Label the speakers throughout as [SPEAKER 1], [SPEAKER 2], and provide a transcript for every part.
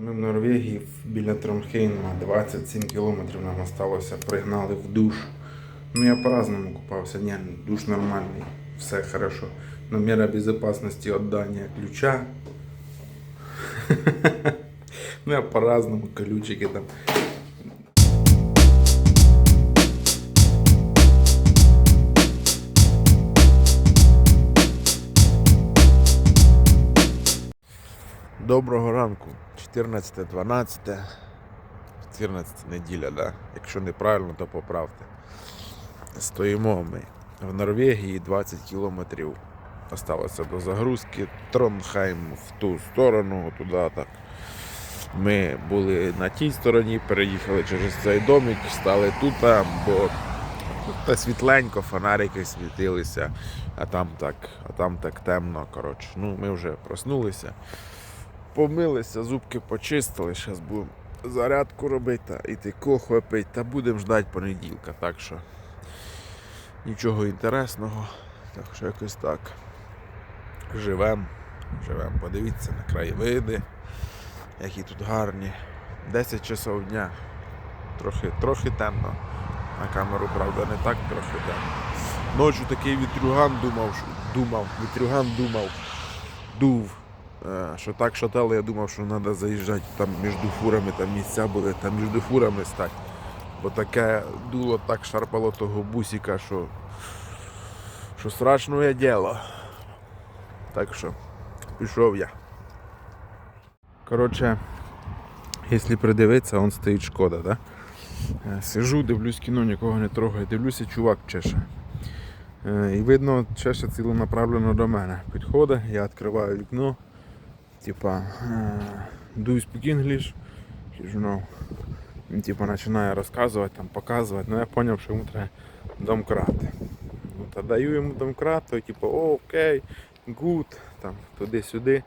[SPEAKER 1] Ми в Норвегії біля Тронхейма 27 кілометрів нам осталося, пригнали в душ. Ну я по-разному купався, ні, душ нормальний, все хорошо. Но мера безопасности отдания ключа. Ну я по-разному, колючики там. Доброго ранку. 14.12. 14 неділя, да? Якщо неправильно, то поправте. Стоїмо ми в Норвегії 20 кілометрів. Осталося до загрузки. Тронхайм в ту сторону, туди так. Ми були на тій стороні, переїхали через цей домик, стали тут, бо та світленько, фонарики світилися, а там так, а там так темно. Коротше. Ну, ми вже проснулися помилися, зубки почистили, зараз будемо зарядку робити та іти кохве пити, та будемо ждати понеділка. Так що нічого інтересного. Так що якось так. Живем, живем. Подивіться на краєвиди, які тут гарні. 10 часов дня. Трохи, трохи темно. На камеру, правда, не так трохи темно. Ночі такий вітрюган думав, думав, вітрюган думав, дув. Е, Що так шатало, я думав, що треба заїжджати там між фурами, там місця були, там між фурами стати. Бо таке дуло так шарпало того бусика, що, що страшне діло. Так що пішов я. Коротше, якщо придивитися, он стоїть шкода, да? Е, Сижу, дивлюсь кіно, нікого не трогаю, дивлюся, чувак чеше. Е, І видно, чеше ціленаправлено до мене. Підходить, я відкриваю вікно. Типа, do you speak English? You know. Він типа починає розказувати, там, показувати. Ну я зрозумів, що йому треба домкрат. Ну, та даю йому домкрат, той типу, окей, good, там, туди-сюди.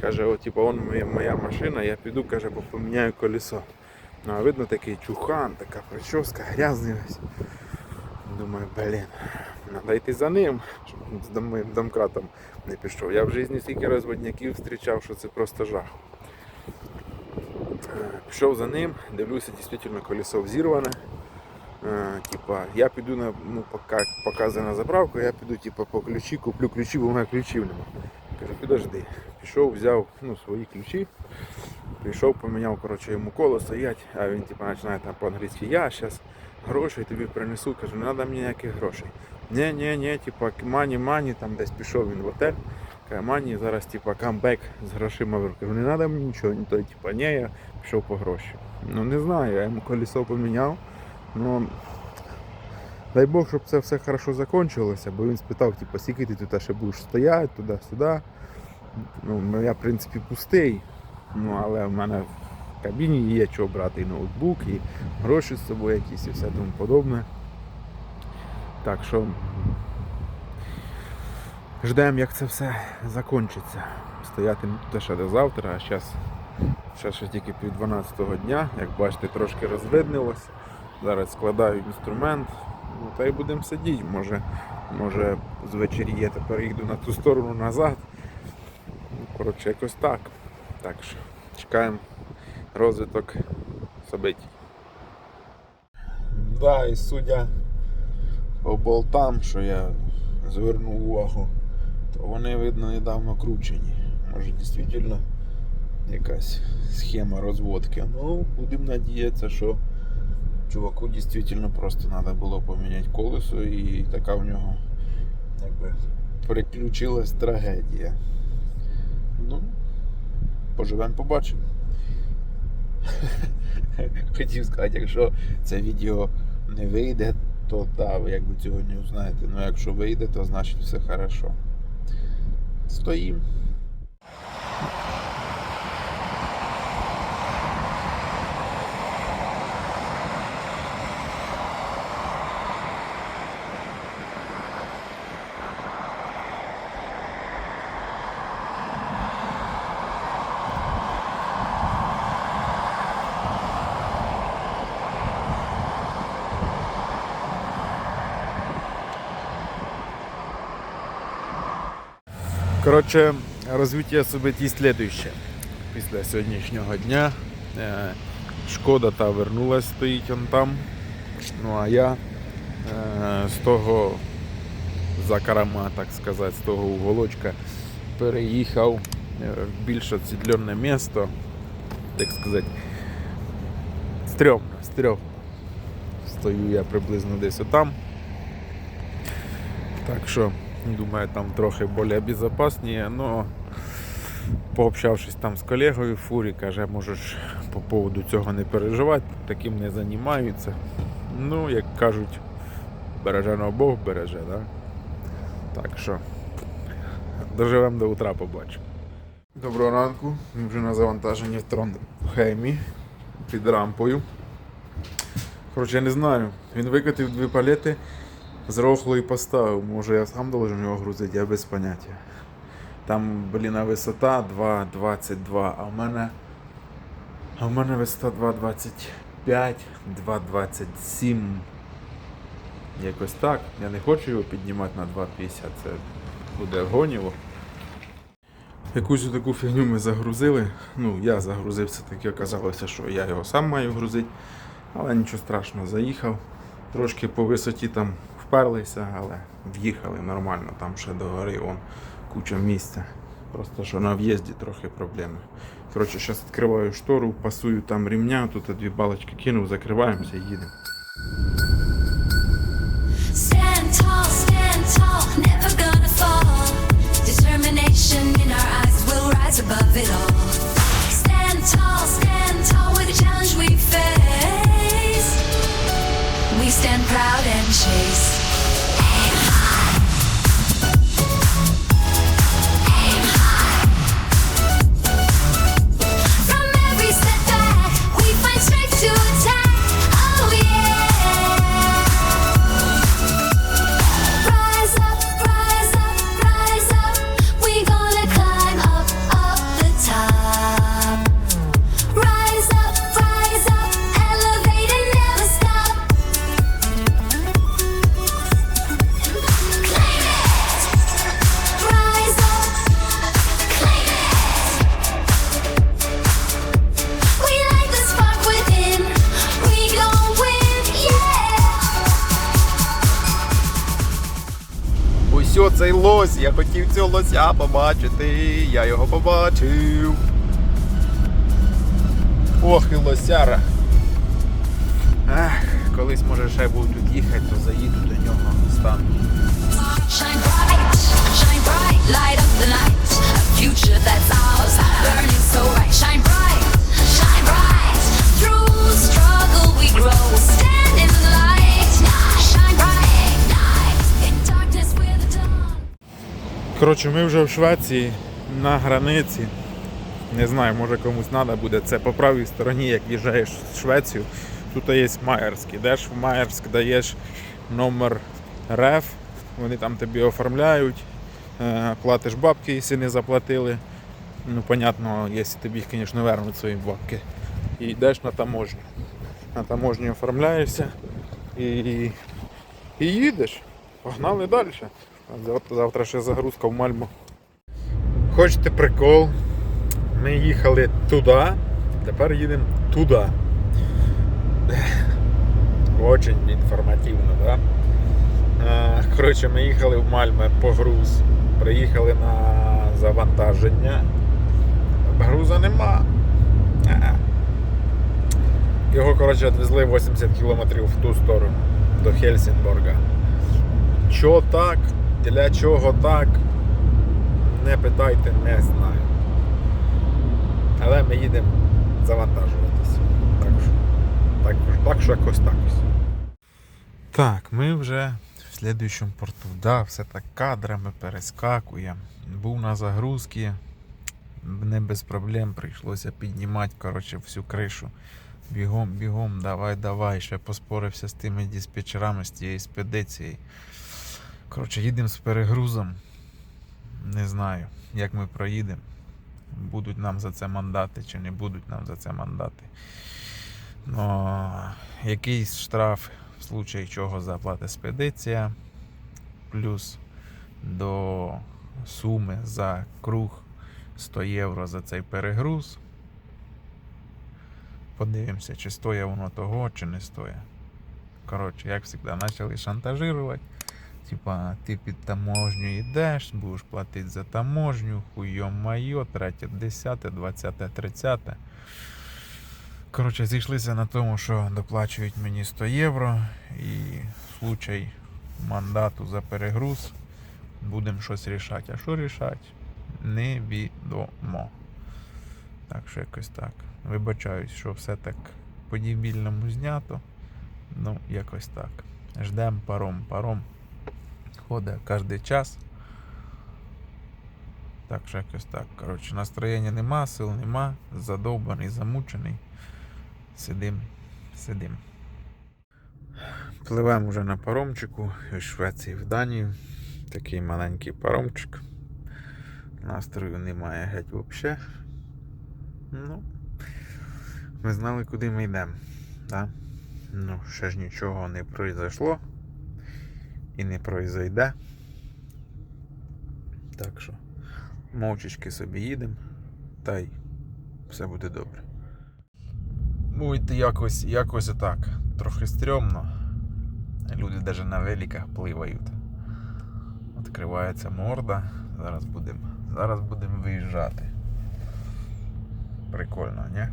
[SPEAKER 1] Каже, о, типу, он моя, моя машина, я піду, каже, поміняю колесо. Ну, а видно такий чухан, така прическа, грязний весь. Думаю, блін, треба йти за ним, щоб він з моїм домкратом не пішов. Я в житті стільки розводняків зустрічав, що це просто жах. Пішов за ним, дивлюся, дійсно колесо взірване. Е, Типа, я піду на ну, пока показує на заправку, я піду типа, по ключі, куплю ключі, бо в мене ключів нема. Кажу, підожди. Пішов, взяв ну, свої ключі, прийшов, поміняв коротше, йому стоять, а він типа, починає там по-англійськи, я зараз грошей тобі принесу. Кажу, не треба мені ніяких грошей. Ні, ні, ні, типа мані, мані, там десь пішов він в готель. Каже, мані, зараз типа камбек з грошима в. Кажу, не треба мені нічого. Ні, той, типа, ні, я пішов по гроші. Ну не знаю, я йому колесо поміняв. Ну, дай Бог, щоб це все хорошо закінчилося, бо він спитав, типу, скільки ти тут ще будеш стояти, туди-сюди. Ну, я, в принципі, пустий. Ну, але в мене кабіні є чого брати і ноутбук, і гроші з собою якісь і все тому подобне. Так що ждемо, як це все закінчиться. Стояти те ще до завтра, а зараз ще, ще тільки пів 12 дня, як бачите, трошки розвиднилося. Зараз складаю інструмент, ну та й будемо сидіти. Може, може з вечеріє тепер їду на ту сторону назад. Ну, коротше, якось так. Так що чекаємо розвиток событий. Да, і судя по болтам, що я звернув увагу, то вони, видно, недавно кручені. Може дійсно якась схема розводки. Ну, будемо надіятися, що чуваку дійсно просто треба було поміняти колесо і така в нього якби приключилась трагедія. Ну, поживемо, побачимо. Хотів сказати, якщо це відео не вийде, то так, ви якби цього не узнаєте. Ну якщо вийде, то значить все хорошо. Стоїм. Коротше, розвиття событий следующее. після сьогоднішнього дня. Е, Шкода та вернулась, стоїть он там. Ну а я е, з того закарама, так сказати, з того уголочка переїхав е, в більш оцідлене місто. Так сказати, стрьомно, стрьомно. Стою я приблизно десь отам. Так що, думаю, там трохи більш безпечніше, але пообщавшись там з колегою фурі, каже, можеш по поводу цього не переживати, таким не займаються. Ну, як кажуть, береженого Бог береже, да? Так що доживемо до утра, побачимо. Доброго ранку. Ми вже на завантаженні в Тронхеймі під рампою. Коротше, я не знаю. Він викатив дві палети з рохлою поставив. Може я сам должен його грузити, я без поняття. Там, блін, висота 2,22, а в мене. А в мене висота 2,25, 2,27. Якось так. Я не хочу його піднімати на 2,50, це буде гоніво. Якусь таку фігню ми загрузили. Ну, я загрузив все таки оказалося, що я його сам маю грузити. Але нічого страшного, заїхав. Трошки по висоті там вперлися, але в'їхали нормально, там ще до гори вон куча місця. Просто що на в'їзді трохи проблеми. Коротше, зараз відкриваю штору, пасую там рівня, тут дві балочки кинув, закриваємося і їдемо. Хотів побачити, я його побачив. Ох і лосяра. Ех, колись може ще буду тут їхати, то заїду до нього стану.
[SPEAKER 2] Shine bright, shine bright, light up the night. A future that's ours,
[SPEAKER 1] Коротше, ми вже в Швеції на границі. Не знаю, може комусь треба буде. Це по правій стороні, як їжджаєш в Швецію. Тут є Майерськ. Ідеш в Майерськ, даєш номер РЕФ, вони там тобі оформляють, е, платиш бабки, якщо не заплатили. Ну, понятно, якщо тобі їх, звісно, вернуть свої бабки. І йдеш на таможню. На таможню оформляєшся і, і їдеш. Погнали далі. Завтра, ще загрузка в Мальму. Хочете прикол? Ми їхали туди, тепер їдемо туди. Очень інформативно, да? Е, Коротше, ми їхали в Мальме по груз. Приїхали на завантаження. Груза нема. Його, коротше, відвезли 80 кілометрів в ту сторону, до Хельсінборга. Що так? Для чого так? Не питайте, не знаю. Але ми їдемо завантажуватися. Так що, так, так що якось так ось. Так, ми вже в слідуючому порту. Да, все так кадрами перескакуємо. Був на загрузці. Не без проблем прийшлося піднімати коротше, всю кришу. Бігом, бігом, давай, давай. Ще поспорився з тими диспетчерами, з тією спедицією. Коротше, їдемо з перегрузом. Не знаю, як ми проїдемо. Будуть нам за це мандати чи не будуть нам за це мандати. Но якийсь штраф, в случаї чого заплатить спедиція, плюс до суми за круг 100 євро за цей перегруз. Подивимося, чи стоїть воно того, чи не стоїть. Коротше, як завжди, почали шантажувати. Типа, ти під таможню йдеш, будеш платити за таможню, хуйом майо, третє, десяте, двадцяте, тридцяте. Коротше, зійшлися на тому, що доплачують мені 100 євро і случай мандату за перегруз будемо щось рішати. А що рішати? Невідомо. Так що якось так. Вибачаюсь, що все так по-дібільному знято. Ну, якось так. Ждем паром. Паром ходить кожен час. Так що якось так. Коротше, настроєння нема, сил нема, задовбаний, замучений. Сидим, сидим. Пливемо вже на паромчику із Швеції в Данію. Такий маленький паромчик. Настрою немає геть взагалі. Ну, ми знали, куди ми йдемо. Да? Ну, ще ж нічого не произошло і не произойде. Так що мовчечки собі їдемо, та й все буде добре. Будьте якось, якось отак. Трохи стрьомно. Люди навіть на великах пливають. Відкривається морда. Зараз будемо зараз будем виїжджати. Прикольно, не?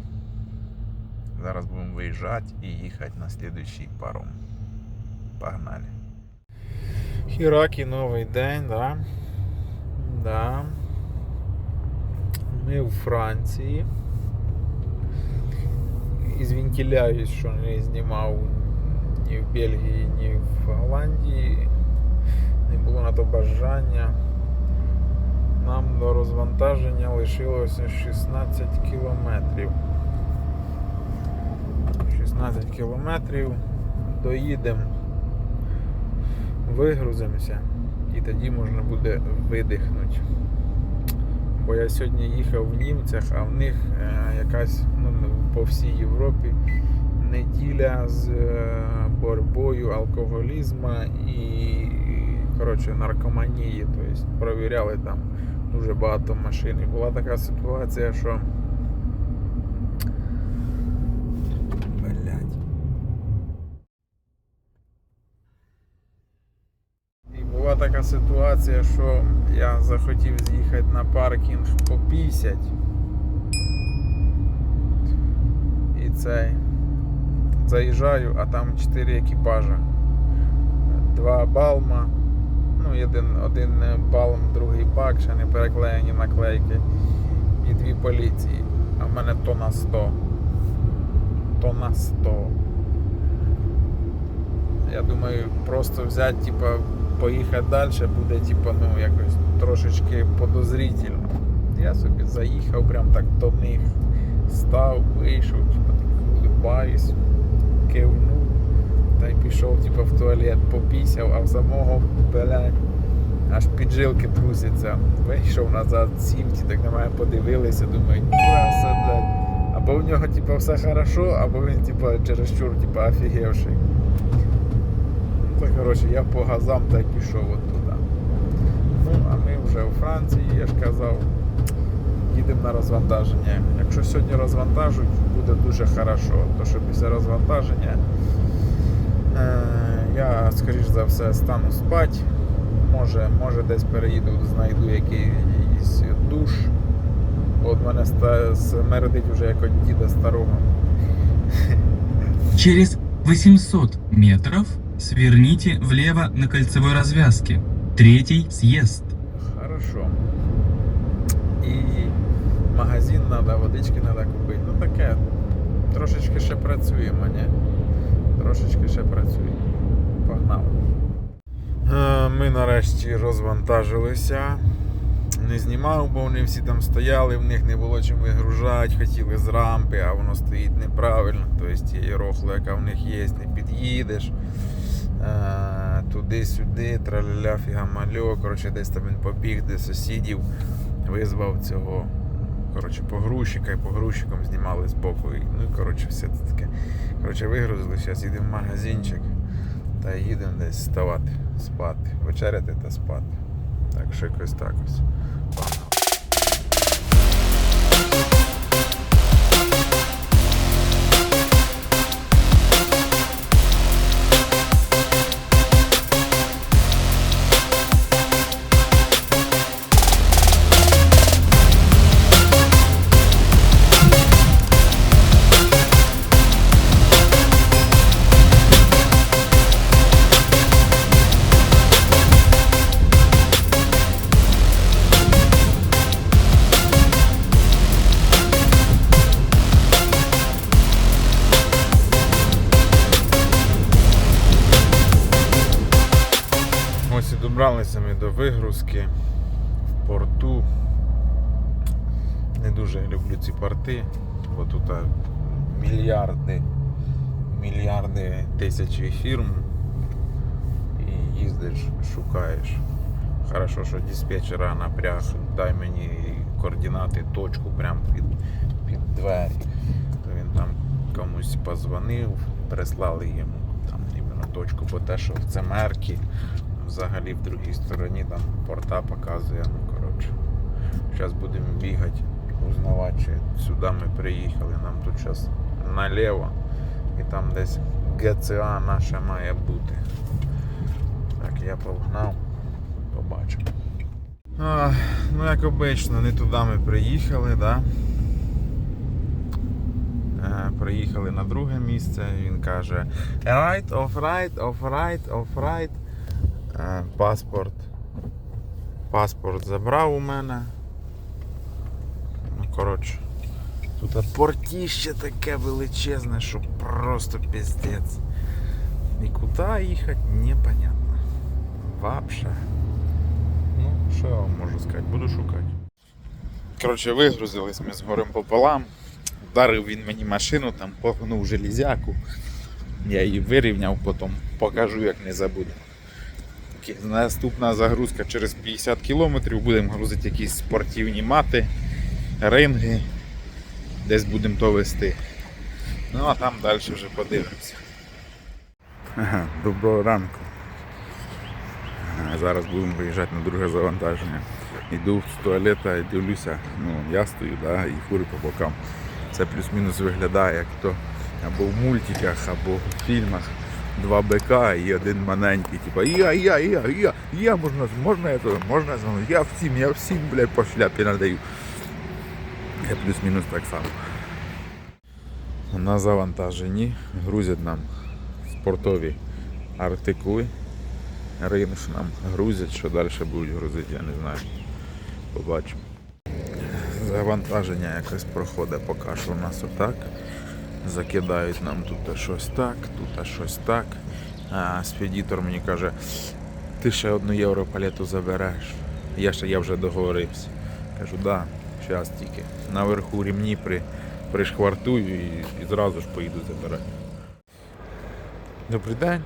[SPEAKER 1] Зараз будемо виїжджати і їхати на слідуючий паром. Погнали. Хіракі новий день, да? Да. Ми в Франції. Ізвінтіляюсь, що не знімав ні в Бельгії, ні в Голландії. Не було на то бажання. Нам до розвантаження лишилося 16 кілометрів. 16 кілометрів. Доїдемо, вигрузимося і тоді можна буде видихнути. Бо я сьогодні їхав в німцях, а в них е, якась ну, по всій Європі неділя з е, боротьбою алкоголізму і коротше, наркоманії. Тобто провіряли там дуже багато машин. І була така ситуація, що. Блять. І була така ситуація, що я захотів з'їхати на паркінг по 50. І цей. Заїжджаю, а там 4 екіпажа. Два балма. Ну, один, один балм, другий бак, ще не переклеєні наклейки. І дві поліції. А в мене то на 100. То на 100. Я думаю, просто взяти, типа, поїхати далі буде, типа, ну, якось трошечки подозрительно. Я собі заїхав прям так до них, став, вийшов, типа, так улибаюсь, кивнув та й пішов, типа, в туалет, попісяв, а в самого, блядь, аж піджилки трусяться. Вийшов назад, сів, ті так на мене подивилися, думаю, ніхуя, блядь. Або в нього, типа, все хорошо, або він, типа, чересчур, типа, офігевший. То, коротше, я по газам та й пішов от туди. Ну, а ми вже у Франції, я ж казав, їдемо на розвантаження. Якщо сьогодні розвантажують, буде дуже хорошо. То що після розвантаження е, я, скоріш за все, стану спати. Може, може десь переїду, знайду якийсь душ. От мене смердить вже як від діда старого.
[SPEAKER 3] Через 800 метров сверните влево на кольцевой развязке. Третий съезд.
[SPEAKER 1] Хорошо. І магазин треба, водички треба купити. Ну таке. Трошечки ще працюємо, ні? Трошечки ще працюємо. Погнали. Е, Ми нарешті розвантажилися. Не знімав, бо вони всі там стояли, в них не було чим вигружати, хотіли з рампи, а воно стоїть неправильно. Тобто тієї рохли, яка в них є, не під'їдеш. Е, Туди-сюди, траля фігамальо. Коротше, десь там він побіг до сусідів, визвав цього коротше, погрузчика і погрузчиком знімали з боку. Ну коротше, все це таке. Коротше, вигрузили, зараз їдемо в магазинчик та їдемо десь вставати, спати, вечеряти та спати. Так що якось так ось. Ці бо тут мільярди, мільярди тисячі фірм. І їздиш, шукаєш. Хорошо, що диспетчера напряг, дай мені координати, точку прямо під, під двері. То він там комусь позвонив, прислали йому там іменно точку, бо те, що в Цемерки, взагалі в другій стороні там порта показує. Ну коротше. Зараз будемо бігати, узнавати, сюди ми приїхали. Нам тут зараз наліво і там десь ГЦА наша має бути. Так, я погнав, побачимо. А, ну, як обично, не туди ми приїхали, да? Е, Приїхали на друге місце, він каже right, off right, off right, off right. Е, Паспорт. Паспорт забрав у мене. Коротше. Тут портіще таке величезне, що просто піздець. І куди їхати, непонятно. Вообще. Ну, що я вам можу сказати, буду шукати. Коротше, вигрузились ми з горем пополам. Вдарив він мені машину, там погнув железяку. Я її вирівняв, потім покажу, як не забуду. Наступна загрузка через 50 км, будемо грузити якісь спортивні мати, ринги, десь будемо то вести. Ну а там далі вже подивимося. Ага, доброго ранку. Зараз будемо виїжджати на друге завантаження. Йду з туалета і дивлюся, ну я стою, да, і фури по бокам. Це плюс-мінус виглядає як то або в мультиках, або в фільмах. Два бика і один маленький, типа я, я, я, я, я, можна, можна я то, можна знову, я всім, я всім, блядь, по шляпі надаю. Я плюс-мінус так само. На завантаженні грузять нам спортові артикули. Ринш нам грузять, що далі будуть грузити, я не знаю. Побачимо. Завантаження якось проходить поки що у нас отак. Закидають нам тут щось так, тут щось так. А спедітор мені каже, ти ще одну євро палету забереш. Я ще я вже договорився. Кажу, да, зараз тільки. Наверху рівні при, пришквартую і, і зразу ж поїду забирати. Добрий день.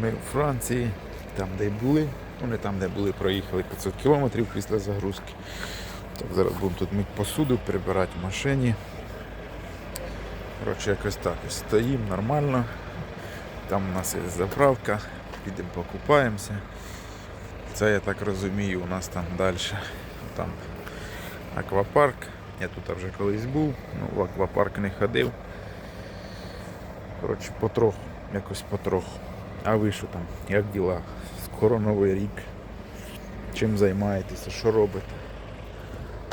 [SPEAKER 1] Ми у Франції, там де були. Вони там, де були, проїхали 500 кілометрів після загрузки. Так, зараз будемо тут мити посуду, прибирати в машині. Коротше, якось так стоїмо нормально. Там у нас є заправка, підемо покупаємося. Це я так розумію, у нас там далі. Там аквапарк. Я тут вже колись був, ну в аквапарк не ходив. Коротше, потроху, якось потроху. А ви що там? Як діла? Скоро новий рік. Чим займаєтеся? Що робите?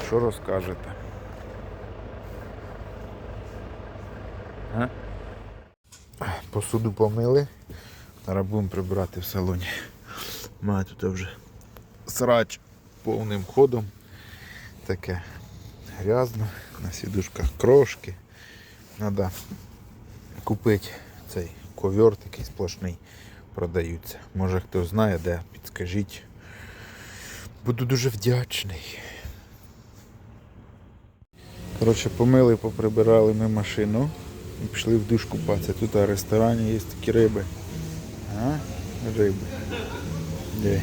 [SPEAKER 1] Що розкажете? А? Посуду помили. Зараз будемо прибирати в салоні. Має тут вже срач повним ходом. Таке грязно, на сідушках крошки. Треба купити цей ковер такий сплошний продаються. Може хто знає, де, підскажіть. Буду дуже вдячний. Коротше, помили, поприбирали ми машину і пішли в душ купатися. Тут в ресторані є такі риби. А? Риби. Де?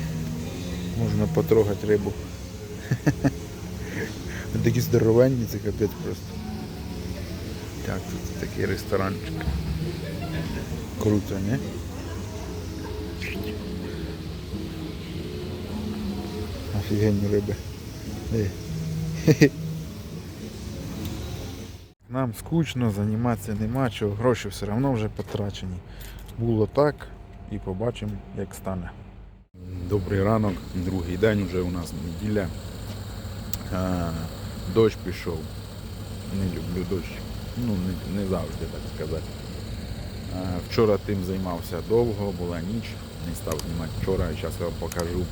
[SPEAKER 1] Можна потрогати рибу. Вони такі здоровенні, це капець просто. Так, тут такий ресторанчик. Круто, не? Офігенні риби. Нам скучно, займатися нема чого, гроші все одно вже потрачені. Було так і побачимо, як стане. Добрий ранок, другий день вже у нас неділя. Дощ пішов. Не люблю дощ. Ну, не, не завжди так сказати. Вчора тим займався довго, була ніч, не став знімати вчора, зараз я вам покажу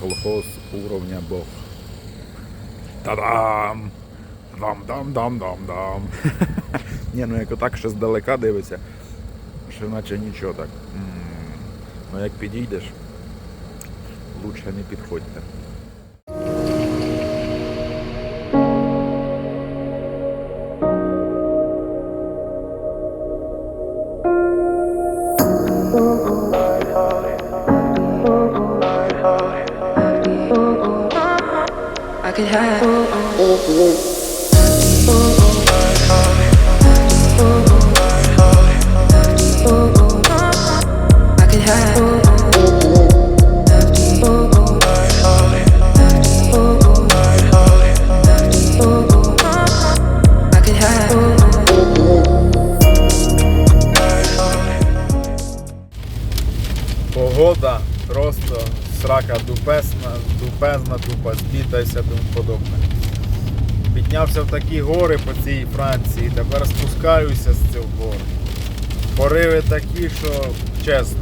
[SPEAKER 1] колхоз уровня Бог. Та-дам! Дам-дам-дам-дам-дам. Ні, ну як отак ще здалека дивиться, що наче нічого так. Ну як підійдеш, лучше не підходьте. high. Oh, oh. oh, тупа, тому подобне. Піднявся в такі гори по цій Франції, тепер спускаюся з цих гор. Пориви такі, що чесно,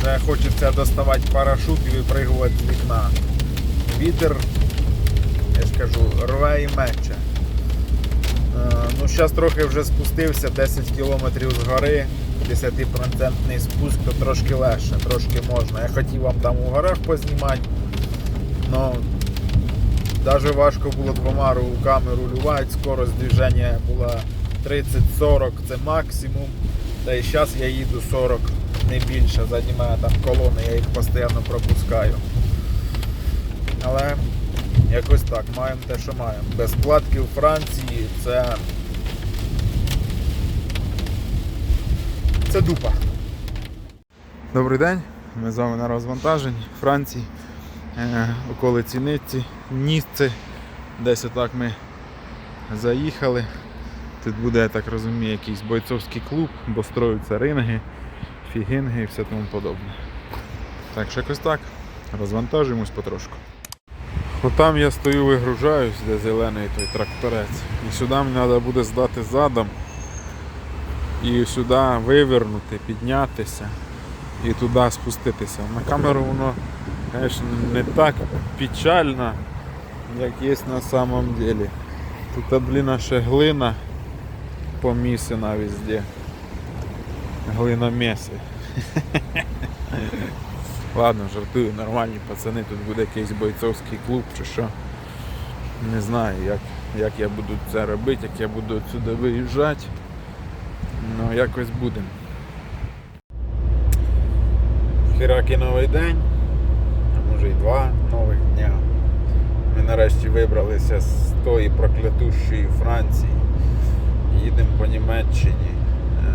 [SPEAKER 1] вже хочеться доставати парашут і випригувати з вікна. Вітер, я ж кажу, рве і мече. Е, Ну, зараз трохи вже спустився 10 кілометрів з гори, 10% спуск, то трошки легше, трошки можна. Я хотів вам там у горах познімати, але навіть важко було двома руками рулювати, скорость движення була 30-40, це максимум. Та і зараз я їду 40, не більше, задні мене там колони, я їх постійно пропускаю. Але якось так, маємо те, що маємо. Без платки у Франції це. Це дупа. Добрий день. Ми з вами на розвантаженні Франції. Е, околиці Ницці, Нісце. Десь отак ми заїхали. Тут буде, я так розумію, якийсь бойцовський клуб, бо строються ринги, фігінги і все тому подобне. Так що якось так. Розвантажуємось потрошку. Отам я стою, вигружаюсь, де зелений той тракторець. І сюди мені треба буде здати задом. І сюди вивернути, піднятися і туди спуститися. На камеру воно, звісно, не так печально, як є на самом деле. Тут, блін, ще глина помісена везде. Глина меси. Ладно, жартую, нормальні пацани, тут буде якийсь бойцовський клуб чи що. Не знаю, як, як я буду це робити, як я буду відсюди виїжджати. Ну, якось будемо. Хіраки новий день, два нових дня. Ми нарешті вибралися з тої проклятущої Франції. Їдемо по Німеччині е,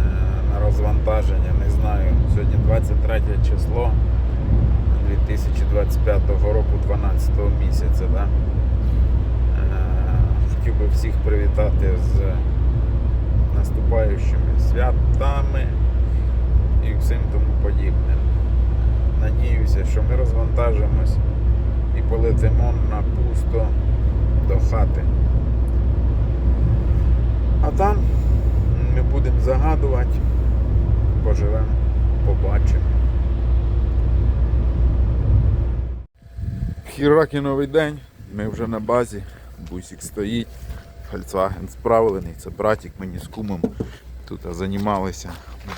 [SPEAKER 1] на розвантаження. Не знаю, сьогодні 23 число 2025 року, 12 місяця. Да? Е, Хотів би всіх привітати з наступаючими святами і всім тому подібним. Надіюся, що ми розвантажимось і полетимо на пусто до хати. А там ми будемо загадувати, поживемо, побачимо. Хіракі новий день, ми вже на базі, бусик стоїть, Volkswagen справлений, це братик мені з кумом тут займалися.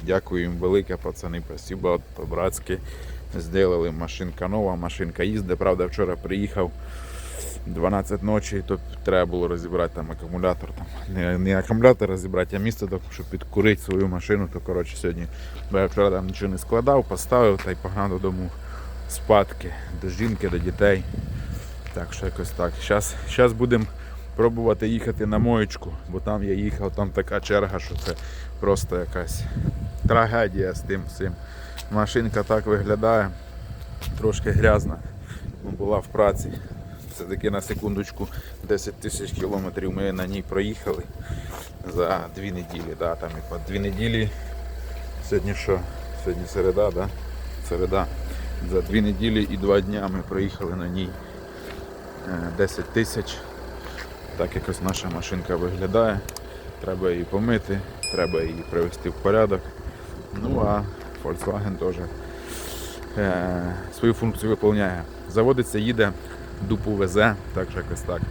[SPEAKER 1] Дякую їм велике, пацани, спасибо по-братськи. Зробили машинка нова, машинка їздить. Правда, вчора приїхав 12 ночі, то треба було розібрати там акумулятор. Там. Не, не акумулятор розібрати, а місце, так, щоб підкурити свою машину. То коротше сьогодні, бо я вчора там нічого не складав, поставив та й погнав додому спадки до жінки, до дітей. Так що якось так. Зараз будемо пробувати їхати на моєчку, бо там я їхав, там така черга, що це просто якась трагедія з тим всім. Машинка так виглядає, трошки грязна, бо була в праці. Все-таки на секундочку 10 тисяч кілометрів ми на ній проїхали за дві неділі. Да, там і по дві неділі. Сьогодні що? Сьогодні середа, да? Середа. За дві неділі і два дня ми проїхали на ній е, 10 тисяч. Так якось наша машинка виглядає. Треба її помити, треба її привести в порядок. Ну а Volkswagen теж е, свою функцію виповняє. Заводиться, їде, дупу везе, так що якось так.